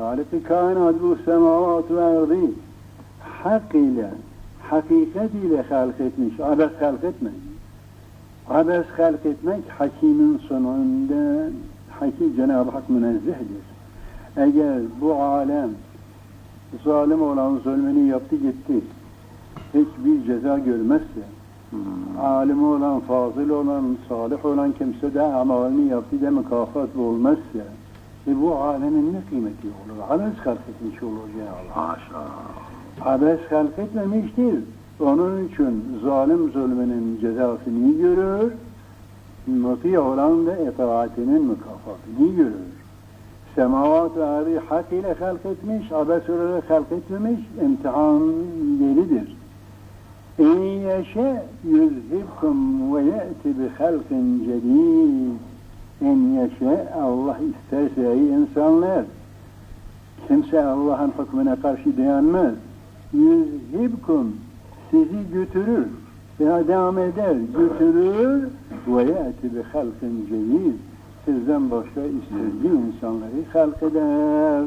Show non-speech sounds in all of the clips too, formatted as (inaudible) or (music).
Halik-i kainat bu semavat ve ardı hak ile, hakikat ile halk etmiş, abes halk etmek. Abes halk etmek hakimin sonunda, hakim Cenab-ı Hak münezzehdir. Eğer bu alem zalim olan zulmünü yaptı gitti, hiçbir ceza görmezse, alim olan, fazıl olan, salih olan kimse de amalini yaptı da mükafat olmazsa, e bu alemin ne kıymeti olur? Abes halk etmiş olur Cenab-ı Hak. Abes halk etmemiştir. Onun için zalim zulmünün cezasını görür, muti olan da itaatinin mükafatını görür. Semavat ve arı hak ile halk etmiş, abes olarak halk etmemiş, imtihan yeridir. İn yeşe yüzhibkum ve ye'ti bi İn yeşe Allah isterse insanlar, kimse Allah'ın hükmüne karşı dayanmaz. Yüzhibkum sizi götürür veya devam eder, götürür ve ye'ti bi halkin cedid. Sizden başka istediği insanları halk eder.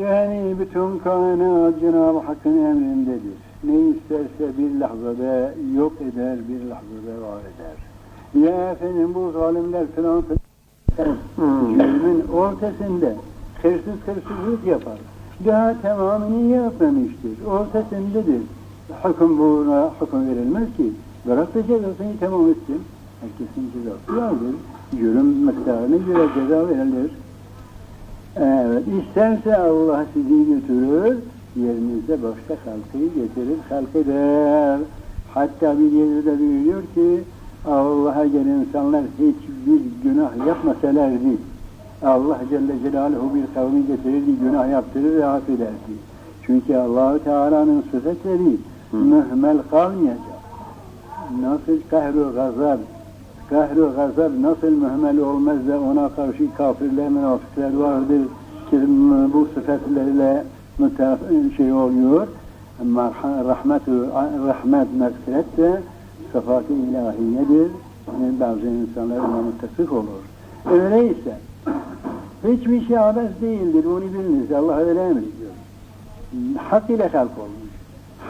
Yani bütün kainat Cenab-ı Hakk'ın emrindedir. Ne isterse bir lahzada yok eder, bir lahzada var eder. Ya efendim bu zalimler filan filan ortasında hırsız hırsızlık yapar. Daha tamamını yapmamıştır. Ortasındadır. Hüküm buna hüküm verilmez ki. Bırak da cezasını tamam etsin. Herkesin cezası vardır. Cürüm miktarına göre ceza verilir. Evet, isterse Allah sizi götürür, yerinizde başka halkayı getirir, halk eder. Hatta bir yerde buyuruyor ki, Allah'a gelen insanlar hiçbir günah yapmasalardı, Allah Celle Celaluhu bir kavmi getirirdi, günah yaptırır ve affederdi. Çünkü allah Teala'nın sıfatları mühmel kalmayacak. Nasıl kahru gazab, kahru gazab nasıl mühmel olmaz da ona karşı kafirler, münafıklar vardır ki bu sıfatlarla şey oluyor. Ama rahmet, rahmet, mağfiret de sıfat-ı ilahiyedir. Yani bazı insanlar ona müttefik olur. Öyleyse hiçbir şey abes değildir. Onu biliniz. Allah öyle emrediyor. Hak ile halk olmuş.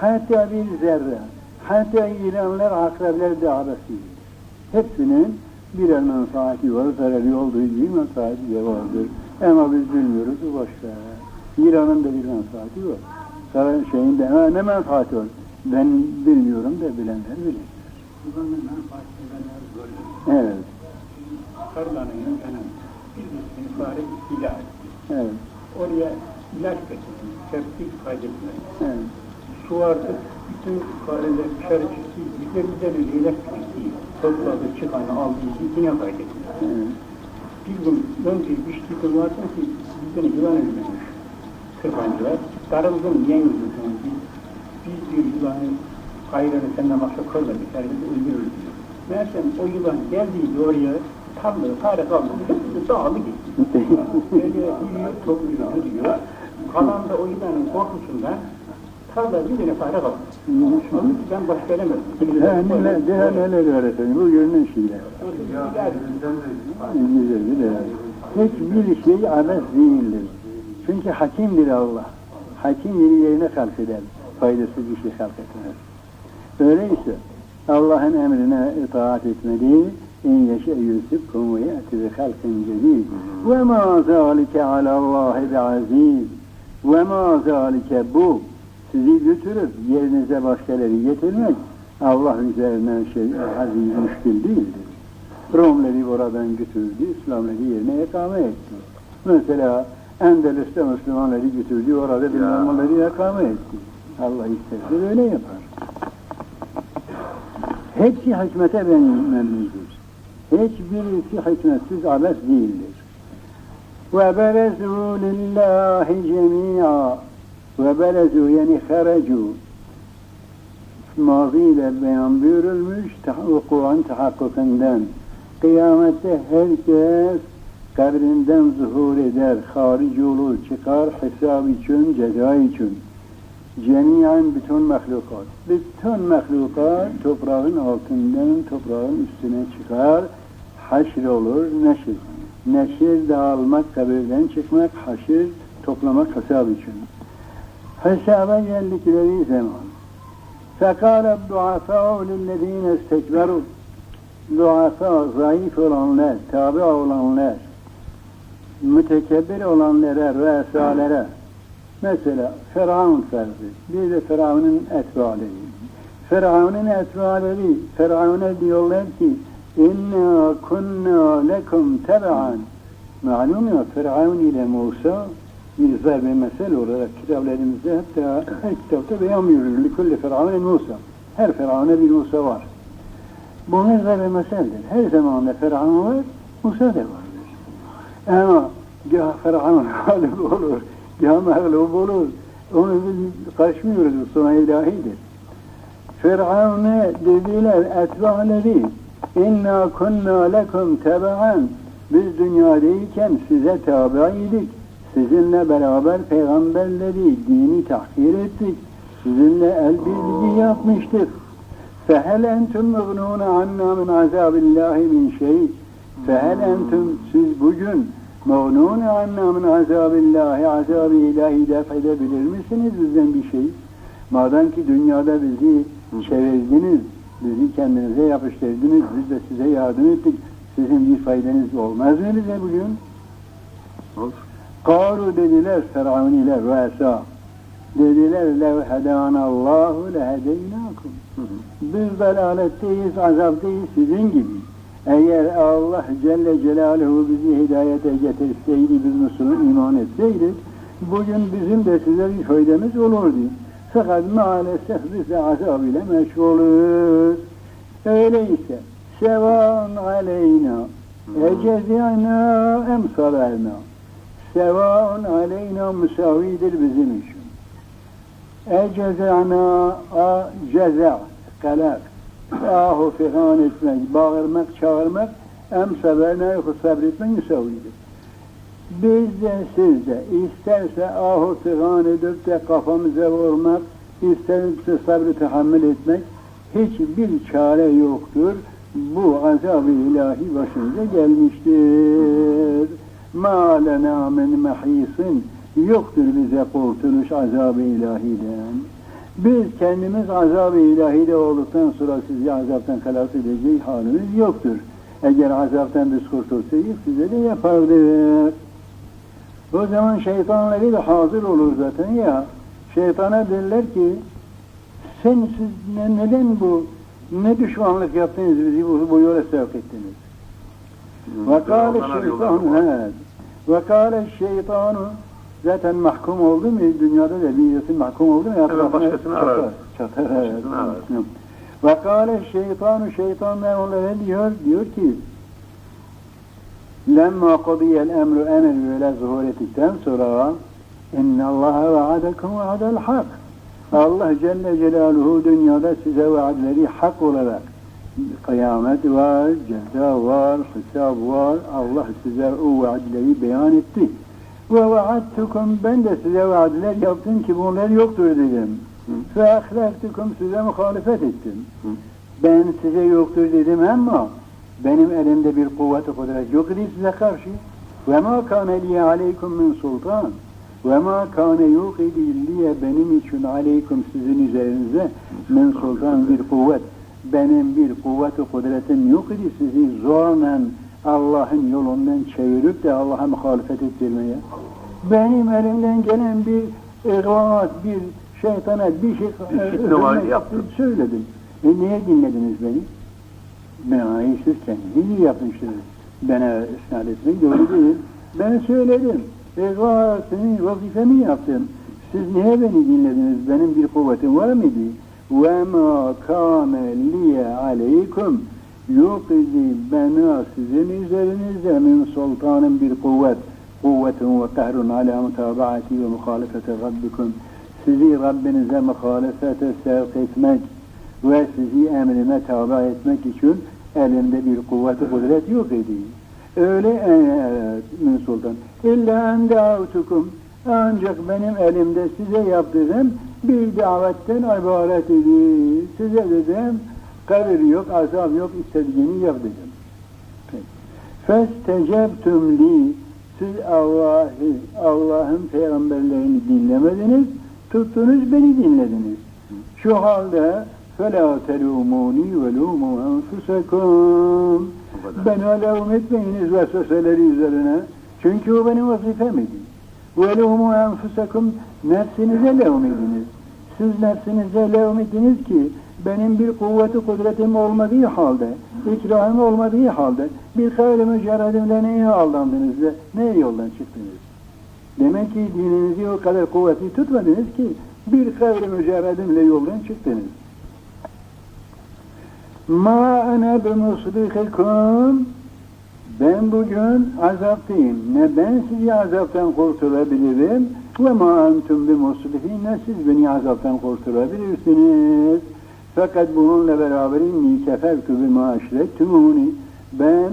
Hatta bir zerre, hatta ilanlar, akrepler de abes değil. Hepsinin birer menfaati var, zararı olduğu gibi menfaati de vardır. Ama biz bilmiyoruz, başka. İran'ın da bir menfaati var. Zarar şeyinde, ne menfaati var? Ben bilmiyorum da bilenler bilir. Kullanılan menfaatçilerler böyle. Evet, Tarlanın yanı bir istila etti. evet, Oraya ilaç getirdi. Serptik kaydetmedi. evet. Su vardı. Bütün fareler çıktı. Üzerinden öyle ilaç çekti. Topladı çıkanı aldı. Yine kaydetti. evet. Bir gün önce içtiği gün vardı ki bizden yılan ölmemiş. Kırbancılar. Darıldım niye öldürdün? Biz, biz diyor yılanın hayranı senden başka koymadık. Herkesi öldürür diyor. Meğersem o yılan geldiydi oraya tam da fare kaldı. Hepsi dağılı gitti. (laughs) Böyle yürüyor, topluyor, duruyor. Kalan da o yılanın korkusundan tarla bir tane fare kaldı. Onun için ben başka elemedim. Ha, neler, daha neler öğretelim, bu görünen şeyler. Güzel, güzel. Hiçbir şey abes değildir. Çünkü hakimdir Allah. Hakim yeri yerine halk eder. Faydasız bir şey halk etmez. Öyleyse Allah'ın emrine itaat etmeli. İn yeşe yusibkum ve ye'ti bi halkin cedid. Ve ma zalike alallahi bi aziz. Ve ma bu sizi götürüp yerinize başkaları getirmek Allah üzerine şey aziz müşkil değildir. Rumları buradan götürdü, İslamları yerine ikame etti. Mesela Endelüs'te Müslümanları götürdü, orada bilmem onları ikame etti. Allah isterse öyle yapar. Hepsi hikmete benimlidir. Hiçbirisi hikmetsiz abes değildir. Ve berezu lillahi cemi'a ve berezu yani haracu maziyle beyan buyurulmuş vukuan tahakkukından kıyamette herkes kabrinden zuhur eder, haric olur, çıkar hesap için, ceza için. Cemiyen bütün mahlukat. Bütün mahlukat toprağın altından toprağın üstüne çıkar, haşr olur, neşir. Neşir dağılmak, kabirden çıkmak, haşir toplamak hesap için. Hesaba geldikleri zaman فَقَالَ الضُّعَفَاءُ لِلَّذ۪ينَ اسْتَكْبَرُوا Duafa, zayıf olanlar, tabi olanlar, mütekebbir olanlara, rüesalere, mesela Firavun tarzı, bir de Firavun'un etbaları. Firavun'un etbaları, Firavun'a diyorlar ki, İnna kunna lekum tebe'an. Malum ya Firavun ile Musa bir zarbe mesel olarak kitaplarımızda hatta her kitapta beyan buyurur. Likulli Firavun Musa. Her Firavun'a bir Musa var. Bu bir zarbe meseldir. Her zaman da Firavun var, Musa da vardır. Ama gah Firavun (laughs) galip olur, Cihan ehli bulur. Onu biz kaçmıyoruz. Sona ilahidir. Firavun'a dediler etba'leri inna kunna lekum tebe'an biz dünyadayken size tabi'ydik. Sizinle beraber peygamberleri, dini tahkir ettik. Sizinle el birliği yapmıştık. Fehel entüm mıgnûne anna min azâbillâhi min şey. Fehel entüm siz bugün Mağnun anna min azabillahi azabı ilahi def edebilir misiniz bizden bir şey? Madem ki dünyada bizi çevirdiniz, bizi kendinize yapıştırdınız, biz de size yardım ettik. Sizin bir faydanız olmaz mı bize bugün? Olur. Karu dediler Firavuniler ve Dediler lev hedanallahu lehedeynakum. Biz dalaletteyiz, azaptayız sizin gibi. Eğer Allah Celle Celaluhu bizi hidayete getirseydi, biz Müslüman iman etseydik, bugün bizim de size bir faydamız olurdu. Fakat maalesef biz de azab ile meşgulüz. Öyleyse, sevan aleyna, ecezina em saberna. Sevaun aleyna müsavidir bizim için. Ecezana a ceza, kalak. Ahu fihan etmek, bağırmak, çağırmak, em seberna yok sabretmek müsavidir. Biz de siz de isterse ahu figan edip de kafamıza vurmak, isterse sabrı tahammül etmek hiçbir çare yoktur. Bu azab-ı ilahi başımıza gelmiştir. Ma lena min mehisin yoktur bize kurtuluş azab-ı ilahiden. Biz kendimiz azab-ı ilahide olduktan sonra sizi azaptan halas edeceği halimiz yoktur. Eğer azaptan biz kurtulsaydık size de yapardık. O zaman şeytanları da hazır olur zaten ya. Şeytana derler ki sen siz ne, neden bu ne düşmanlık yaptınız bizi bu, bu yola sevk ettiniz. Ve kâle şeytan he. Ve kâle şeytanu zaten mahkum oldu mu dünyada da bir mahkum oldu mu? Evet, başkasını arar. Çatar. Başkasını arar. Ve kâle şeytanu şeytan ne onlara diyor? Diyor ki lemma kadiyel emru emir böyle zuhur ettikten sonra inna Allaha vaadakum vaadel hak Allah Celle Celaluhu dünyada size vaadleri hak olarak kıyamet var, ceza var, hesap var. Allah size o vaadleri beyan etti. Ve vaadtukum ben de size vaadler yaptım ki bunlar yoktur dedim. Ve ahlaktukum size muhalefet ettim. Hı. Ben size yoktur dedim ama benim elimde bir kuvvet kudret yok idi size karşı. Ve ma kâne liye aleykum min sultan. Ve ma kâne yok idi liye benim için aleykum sizin üzerinize min sultan bir kuvvet. Benim bir kuvvet kudretim yok idi sizi zorla Allah'ın yolundan çevirip de Allah'a muhalefet ettirmeye. Benim elimden gelen bir ihvat, bir şeytana bir şey Bir şey var, yaptın. söyledim. E niye dinlediniz beni? Menayı siz kendiniz yapmışsınız. Bana isnat etmek doğru değil. Ben söyledim. Egvasını, vazifemi yaptım. Siz niye beni dinlediniz? Benim bir kuvvetim var mıydı? وَمَا كَانَ لِيَ عَلَيْكُمْ Yok idi bana sizin üzerinizde min sultanın bir kuvvet. Kuvvetun ve kahrun ala mutabaati ve muhalefete rabbikum. Sizi Rabbinize muhalefete sevk etmek ve sizi emrine tabi etmek için elimde bir kuvvet kudret yok idi. Öyle evet min sultan. İlla en davtukum. Ancak benim elimde size yaptığım bir davetten ibaret idi. Size dedim kabir yok, azap yok, istediğini yap dedim. Festecebtüm li siz Allah'ı, Allah'ın peygamberlerini dinlemediniz, tuttunuz beni dinlediniz. Şu halde فَلَا تَلُومُونِي وَلُومُوا أَنْفُسَكُمْ Bu kadar. Beni alevm etmeyiniz vesveseleri üzerine. Çünkü o benim vazifem idi. وَلُومُوا أَنْفُسَكُمْ Nefsinize levm ediniz. Siz nefsinize levm ediniz ki benim bir kuvveti kudretim olmadığı halde, ikrahım olmadığı halde bir hayli mücerredimle neye aldandınız ve neye yoldan çıktınız? Demek ki dininizi o kadar kuvvetli tutmadınız ki bir hayli mücerredimle yoldan çıktınız. Ma ene bimusrihikum ben bugün azaptayım. Ne ben sizi azaptan kurtarabilirim ve ma entum bimusrihin ne siz beni azaptan kurtarabilirsiniz. Fakat bununla beraber inni kefertü bima aşrettumuni ben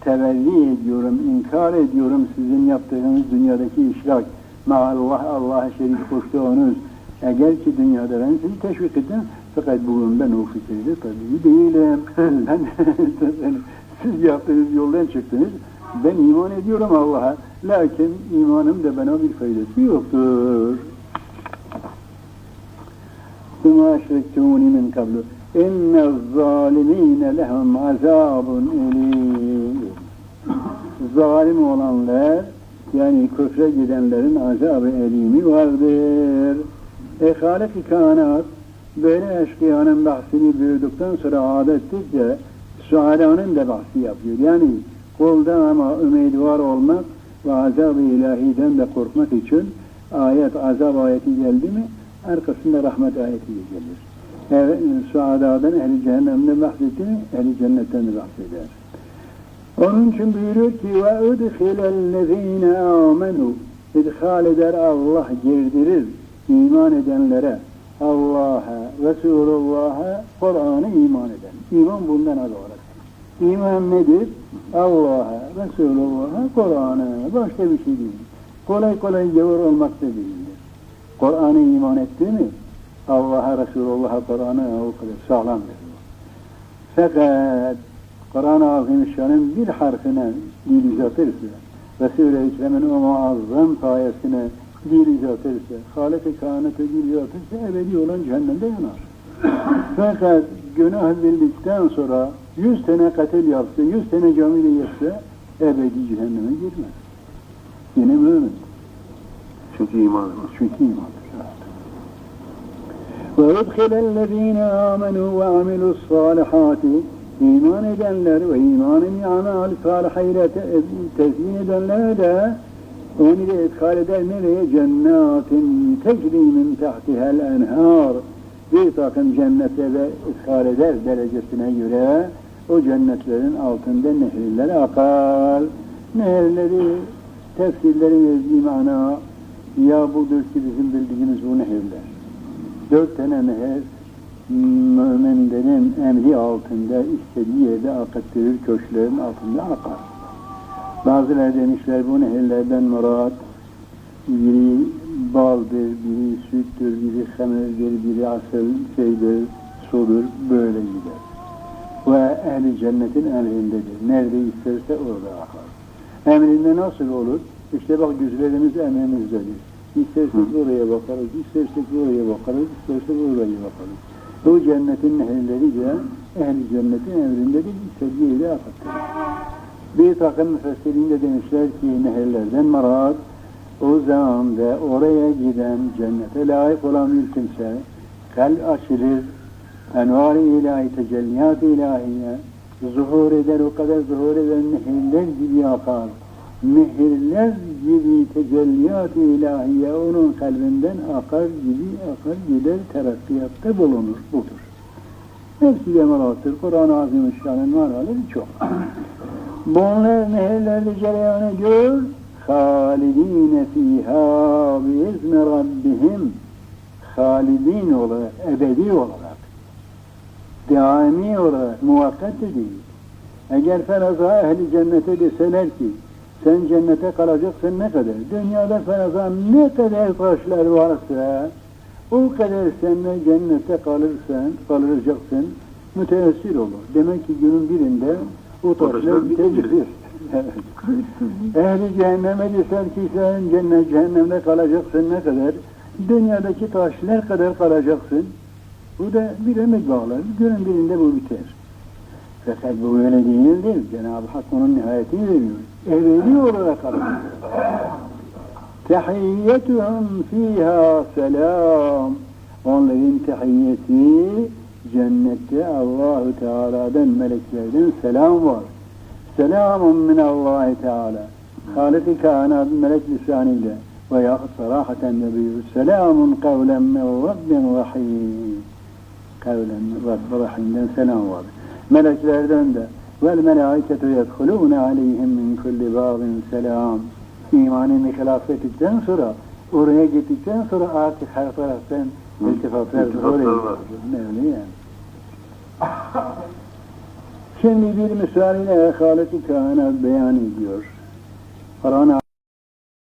tevelli ediyorum, inkar ediyorum sizin yaptığınız dünyadaki işrak. Ma Allah, Allah'a şerik koştuğunuz. Eğer ki dünyada ben sizi teşvik ettim, fakat bugün ben o fikirde tabii değilim. (laughs) ben, siz yaptığınız yoldan çıktınız. Ben iman ediyorum Allah'a. Lakin imanım da bana bir faydası yoktur. ثم أشركتوني من قبل إن الظالمين لهم عذاب أليم Zalim olanlar yani küfre gidenlerin azabı elimi vardır. E Halik-i Kainat böyle eşkıyanın bahsini büyüdükten sonra adettirce suadanın da bahsi yapıyor. Yani kulda ama ümidvar olmak ve azab-ı ilahiden de korkmak için ayet, azab ayeti geldi mi arkasında rahmet ayeti gelir. Evet, suadadan ehli cehennemden bahsetti ehli cennetten de bahseder. Onun için buyuruyor ki ve udkhilellezine amenu idhal eder Allah girdirir iman edenlere Allah'a, Resulullah'a, Kur'an'a iman eden. İman bundan olarak. İman nedir? Allah'a, Resulullah'a, Kur'an'a. Başka bir şey değil. Kolay kolay gavur olmak da değildir. Kur'an'a iman etti mi? Allah'a, Resulullah'a, Kur'an'a o kadar sağlamdır. Fakat Kur'an-ı Azimüşşan'ın bir harfine dil uzatırsa, Resul-i Ekrem'in o muazzam sayesine dil uzatırsa, Halik-i Kainat'a dil uzatırsa ebedi olan cehennemde yanar. (coughs) Fakat günah bildikten sonra yüz tane katil yapsa, yüz tane camiyle yapsa ebedi cehenneme girmez. Yine mümin. Çünkü iman var. Çünkü imandır. Ve udkhilellezine amenu ve amilus salihati iman edenler ve imanın amal salihayla te- tezyin edenlere de onu da idhal eder nereye? Cennetin tecri tahtihel enhar bir takım cennetlere idhal eder derecesine göre o cennetlerin altında nehirler akar. Nehirleri tefsirlerin verdiği mana ya budur ki bizim bildiğimiz bu nehirler. Dört tane nehir müminlerin emri altında istediği yerde akıttırır, köşklerin altında akar. Bazıları demişler bu nehirlerden murat biri baldır, biri süttür, biri hamirdir, biri asıl şeydir, sudur, böyle gider. Ve ehli cennetin emrindedir. Nerede isterse orada akar. Emrinde nasıl olur? İşte bak güzlerimiz emrimizdedir. İstersek oraya bakarız, istersek oraya bakarız, istersek oraya bakarız. Bu cennetin nehirleri de ehli cennetin emrindedir, istediği yere akıttırır. Bir takım müfessirin de demişler ki nehirlerden marat o zamanda oraya giden cennete layık olan bir kimse kalp açılır, envar-ı ilahi, tecelliyat-ı ilahiye zuhur eder, o kadar zuhur eden nehirler gibi akar. Nehirler gibi tecelliyat-ı ilahiye onun kalbinden akar gibi akar gider terakkiyatta bulunur. Budur. Hepsi de marattır. Kur'an-ı Azimüşşan'ın manaları çok. (clears throat) Bunlar nehirlerde cereyan ediyor. Halidine fiha biizni rabbihim halidin olarak, ebedi olarak daimi olarak, muvakkat de değil. Eğer feraza ehli cennete deseler ki sen cennete kalacaksın ne kadar? Dünyada feraza ne kadar taşlar varsa o kadar sen de cennete kalırsan, kalacaksın müteessir olur. Demek ki günün birinde o taşlar taşlar bitecek. bitecek. Evet. Ehli cehenneme desen ki sen cennet cehennemde kalacaksın ne kadar? Dünyadaki taşlar kadar kalacaksın. Bu da bir ömür bağlar. Günün birinde bu biter. Fakat bu öyle değildir. Cenab-ı Hak onun nihayetini veriyor. Ebedi olarak kalacak. Tehiyyetuhum fiha selam. Onların tehiyyeti cennette Allahu Teala'dan meleklerden selam var. Selamun min Allahi Teala. Halik-i kainat melek lisanıyla veya sarahaten buyuruyor. Selamun kavlen min Rabbin rahim. Kavlen Rabbin rahimden selam var. Meleklerden de والملائكة يدخلون عليهم من كل باب سلام. إيمان مخلافة التنصرة ورهجة التنصرة آتي حرف رفتن التفاف Şimdi bir misaline ehaleti kâinat beyan ediyor. Kur'an